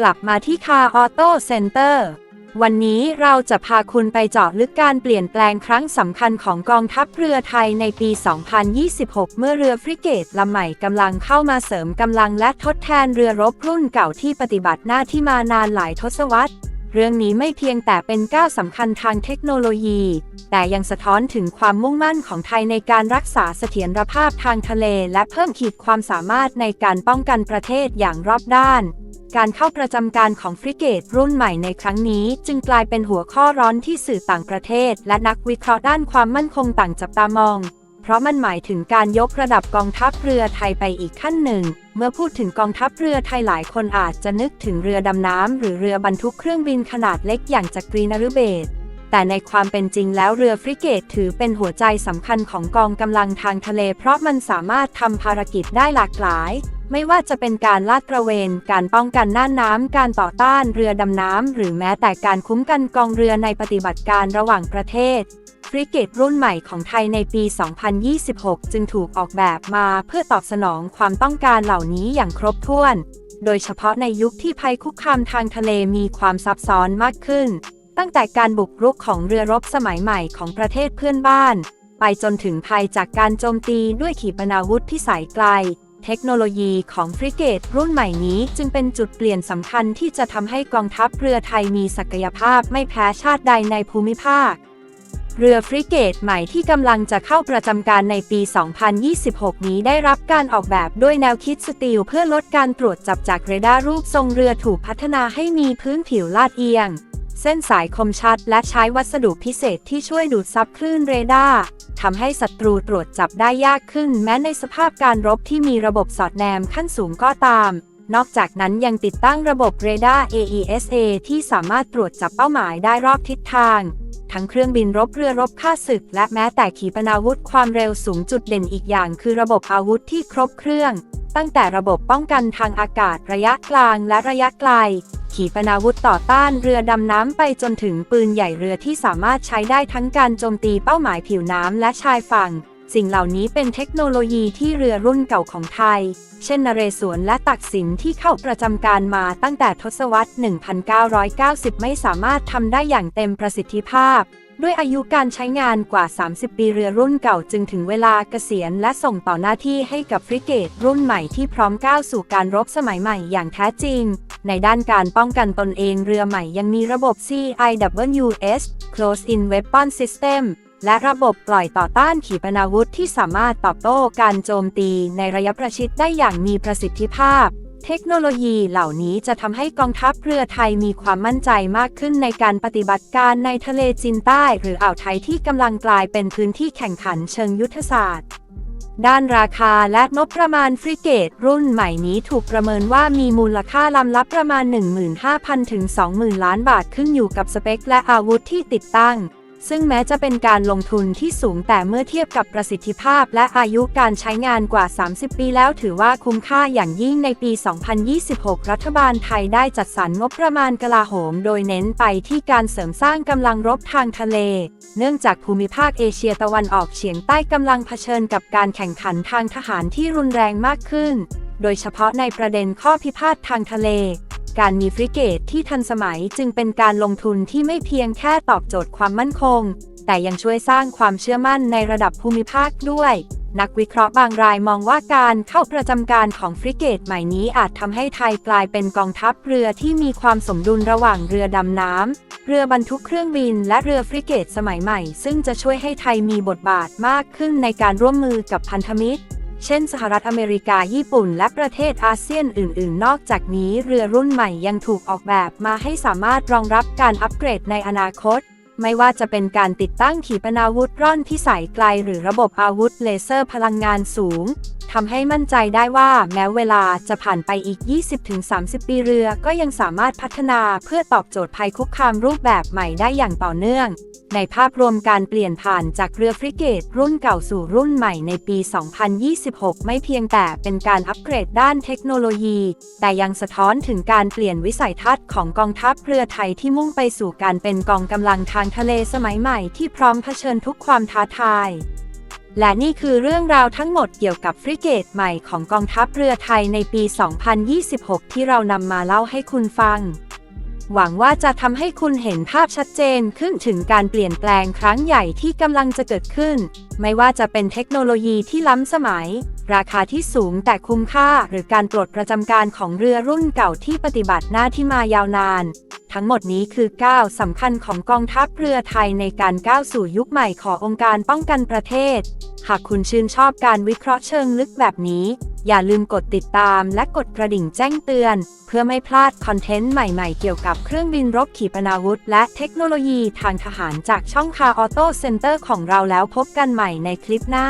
กลับมาที่คาออโต้เซ็นเตอร์วันนี้เราจะพาคุณไปเจาะลึกการเปลี่ยนแปลงครั้งสำคัญของกองทัพเรือไทยในปี 2026 เมื่อเรือฟริเกตลำใหม่กำลังเข้ามาเสริมกำลังและทดแทนเรือรบรุ่นเก่าที่ปฏิบัติหน้าที่มานานหลายทศวรรษ เรื่องนี้ไม่เพียงแต่เป็นก้าวสำคัญทางเทคโนโลยี แต่ยังสะท้อนถึงความมุ่งมั่นของไทยในการรักษาเสถียรภาพทางทะเล และเพิ่มขีดความสามารถในการป้องกันประเทศอย่างรอบด้าน การเข้าประจำการของฟริเกตรุ่นใหม่ในครั้งนี้ จึงกลายเป็นหัวข้อร้อนที่สื่อต่างประเทศ และนักวิเคราะห์ด้านความมั่นคงต่างจับตามอง เพราะมันหมายถึงการยกระดับกองทัพเรือไทยไปอีกขั้นหนึ่ง เมื่อพูดถึงกองทัพเรือไทยหลายคนอาจจะนึกถึงเรือดำน้ำหรือเรือบรรทุกเครื่องบินขนาดเล็กอย่างจักรีนฤเบศรแต่ในความเป็นจริงแล้วเรือฟริเกตถือเป็นหัวใจสำคัญของกองกำลังทางทะเล เพราะมันสามารถทำภารกิจได้หลากหลาย ไม่ว่าจะเป็นการลาดตระเวน การป้องกันน่านน้ำ การต่อต้านเรือดำน้ำ หรือแม้แต่การคุ้มกันกองเรือในปฏิบัติการระหว่างประเทศฟริเกตรุ่นใหม่ของไทยในปี 2026 จึงถูกออกแบบมาเพื่อตอบสนองความต้องการเหล่านี้อย่างครบถ้วน โดยเฉพาะในยุคที่ภัยคุกคามทางทะเลมีความซับซ้อนมากขึ้น ตั้งแต่การบุกรุกของเรือรบสมัยใหม่ของประเทศเพื่อนบ้าน ไปจนถึงภัยจากการโจมตีด้วยขีปนาวุธพิสัยไกล เทคโนโลยีของฟริเกตรุ่นใหม่นี้จึงเป็นจุดเปลี่ยนสำคัญที่จะทำให้กองทัพเรือไทยมีศักยภาพไม่แพ้ชาติใดในภูมิภาค เรือฟริเกตใหม่ที่กำลังจะเข้าประจำการในปี 2026 นี้ได้รับการออกแบบด้วยแนวคิดสตีลเพื่อลดการตรวจจับจากเรดาร์รูปทรงเรือถูกพัฒนาให้มีพื้นผิวลาดเอียง เส้นสายคมชัด และใช้วัสดุพิเศษที่ช่วยดูดซับคลื่นเรดาร์ ทำให้ศัตรูตรวจจับได้ยากขึ้น แม้ในสภาพการรบที่มีระบบสอดแนมขั้นสูงก็ตาม นอกจากนั้นยังติดตั้งระบบเรดาร์ AESA ที่สามารถตรวจจับเป้าหมายได้รอบทิศทาง ทั้งเครื่องบินรบเรือรบค่าศึก และแม้แต่ขีปนาวุธความเร็วสูงจุดเด่นอีกอย่าง คือระบบอาวุธที่ครบเครื่อง ตั้งแต่ระบบป้องกันทางอากาศระยะกลางและระยะไกล ขีปนาวุธต่อต้านเรือดำน้ำไปจนถึงปืนใหญ่เรือที่สามารถใช้ได้ทั้งการโจมตีเป้าหมายผิวน้ำและชายฝั่ง สิ่งเหล่านี้เป็นเทคโนโลยีที่เรือรุ่นเก่าของไทย เช่นนเรศวรและตักสินที่เข้าประจำการมาตั้งแต่ทศวรรษ 1990 ไม่สามารถทำได้อย่างเต็มประสิทธิภาพ ด้วยอายุการใช้งานกว่า 30 ปีเรือรุ่นเก่าจึงถึงเวลาเกษียณและส่งต่อหน้าที่ให้กับฟริเกตรุ่นใหม่ที่พร้อมก้าวสู่การรบสมัยใหม่อย่างแท้จริง ในด้านการป้องกันตนเองเรือใหม่ยังมีระบบ CIWS Close In Weapon System และระบบปล่อยต่อต้านขีปนาวุธที่สามารถตอบโต้การโจมตีในระยะประชิดได้อย่างมีประสิทธิภาพ เทคโนโลยีเหล่านี้จะทำให้กองทัพเรือไทยมีความมั่นใจมากขึ้นในการปฏิบัติการในทะเลจีนใต้ หรืออ่าวไทยที่กำลังกลายเป็นพื้นที่แข่งขันเชิงยุทธศาสตร์ ด้านราคาและงบประมาณฟริเกต รุ่นใหม่นี้ถูกประเมินว่ามีมูลค่าลำละประมาณ 15,000 ถึง 20,000 ล้านบาทขึ้นอยู่กับสเปคและอาวุธที่ติดตั้ง ซึ่งแม้จะเป็นการลงทุนที่สูงแต่เมื่อเทียบกับประสิทธิภาพและอายุการใช้งานกว่า 30 ปีแล้วถือว่าคุ้มค่าอย่างยิ่งในปี 2026 รัฐบาลไทยได้จัดสรรงบประมาณกลาโหม โดยเน้นไปที่การเสริมสร้างกำลังรบทางทะเล เนื่องจากภูมิภาคเอเชียตะวันออกเฉียงใต้กำลังเผชิญกับการแข่งขันทางทหารที่รุนแรงมากขึ้น โดยเฉพาะในประเด็นข้อพิพาททางทะเล การมีฟริเกตที่ทันสมัยจึงเป็นการลงทุนที่ไม่เพียงแค่ตอบโจทย์ความมั่นคง แต่ยังช่วยสร้างความเชื่อมั่นในระดับภูมิภาคด้วย นักวิเคราะห์บางรายมองว่าการเข้าประจำการของฟริเกตใหม่นี้อาจทำให้ไทยกลายเป็นกองทัพเรือที่มีความสมดุลระหว่างเรือดำน้ำเรือบรรทุกเครื่องบิน และเรือฟริเกตสมัยใหม่ ซึ่งจะช่วยให้ไทยมีบทบาทมากขึ้นในการร่วมมือกับพันธมิตร เช่นสหรัฐอเมริกาญี่ปุ่น และประเทศอาเซียนอื่น ๆ นอกจากนี้เรือรุ่นใหม่ยังถูกออกแบบมาให้สามารถรองรับการอัปเกรดในอนาคต ไม่ว่าจะเป็นการติดตั้งขีปนาวุธร่อนพิสัยไกล หรือระบบอาวุธเลเซอร์พลังงานสูงทำให้มั่นใจได้ว่าแม้เวลาจะผ่านไปอีก 20-30 ปีเรือก็ยังสามารถพัฒนาเพื่อตอบโจทย์ภัยคุกคามรูปแบบใหม่ได้อย่างต่อเนื่อง ในภาพรวมการเปลี่ยนผ่านจากเรือฟริเกตรุ่นเก่าสู่รุ่นใหม่ในปี 2026 ไม่เพียงแต่เป็นการอัปเกรดด้านเทคโนโลยี แต่ยังสะท้อนถึงการเปลี่ยนวิสัยทัศน์ของกองทัพเรือไทยที่มุ่งไปสู่การเป็นกองกำลังทางทะเลสมัยใหม่ที่พร้อมเผชิญทุกความท้าทาย และนี่คือเรื่องราวทั้งหมดเกี่ยวกับฟริเกตใหม่ของกองทัพเรือไทยในปี 2026 ที่เรานำมาเล่าให้คุณฟัง หวังว่าจะทำให้คุณเห็นภาพชัดเจนขึ้นถึงการเปลี่ยนแปลงครั้งใหญ่ที่กำลังจะเกิดขึ้น ไม่ว่าจะเป็นเทคโนโลยีที่ล้ำสมัย ราคาที่สูงแต่คุ้มค่าหรือการปลดประจำการของเรือรุ่นเก่าที่ปฏิบัติหน้าที่มายาวนาน ทั้งหมดนี้คือก้าวสำคัญของกองทัพเรือไทยในการก้าวสู่ยุคใหม่ขององค์การป้องกันประเทศ หากคุณชื่นชอบการวิเคราะห์เชิงลึกแบบนี้ อย่าลืมกดติดตามและกดกระดิ่งแจ้งเตือน เพื่อไม่พลาดคอนเทนต์ใหม่ๆ เกี่ยวกับเครื่องบินรบขีปนาวุธ และเทคโนโลยีทางทหารจากช่องคาออโต้เซ็นเตอร์ของเราแล้วพบกันใหม่ในคลิปหน้า